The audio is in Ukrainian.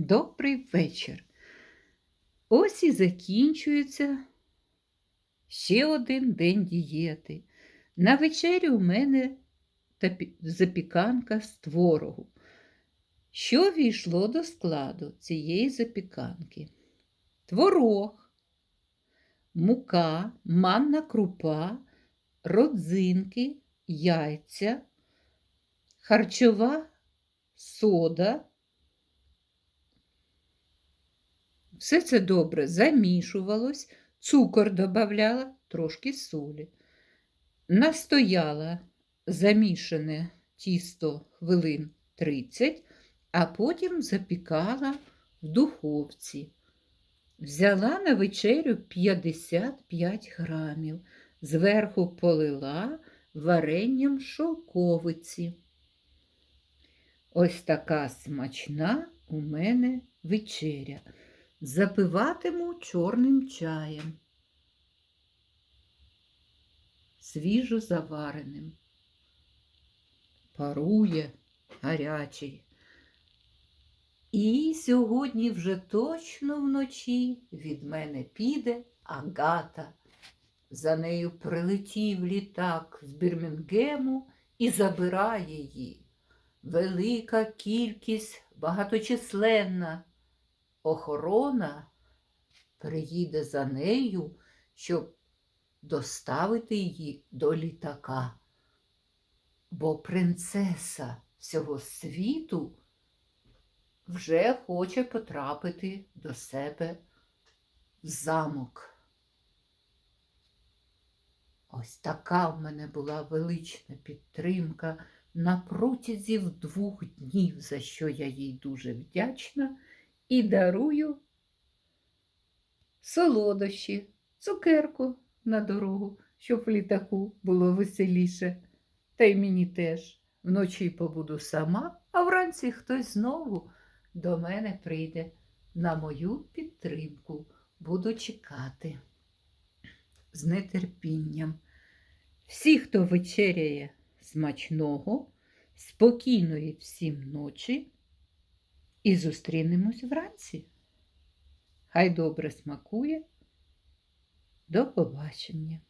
Добрий вечір. Ось і закінчується ще один день дієти. На вечерю у мене запіканка з творогу. Що війшло до складу цієї запіканки? Творог, мука, манна крупа, родзинки, яйця, харчова сода. Все це добре замішувалось, цукор додавала, трошки солі. Настояла замішане тісто хвилин 30, а потім запікала в духовці. Взяла на вечерю 55 грамів, зверху полила варенням шовковиці. Ось така смачна у мене вечеря. Запиватиму чорним чаєм, свіжо завареним. Парує гарячий. І сьогодні вже точно вночі від мене піде Агата. За нею прилетів літак з Бірмінгему і забирає її. Велика кількість багаточисленна охорона приїде за нею, щоб доставити її до літака. Бо принцеса всього світу вже хоче потрапити до себе в замок. Ось така в мене була велична підтримка на протязі двох днів, за що я їй дуже вдячна і дарую солодощі, цукерку на дорогу, щоб в літаку було веселіше. Та й мені теж вночі побуду сама, а вранці хтось знову до мене прийде на мою підтримку. Буду чекати з нетерпінням. Всі, хто вечеряє смачного, спокійної всім ночі і зустрінемось вранці. Хай добре смакує. До побачення.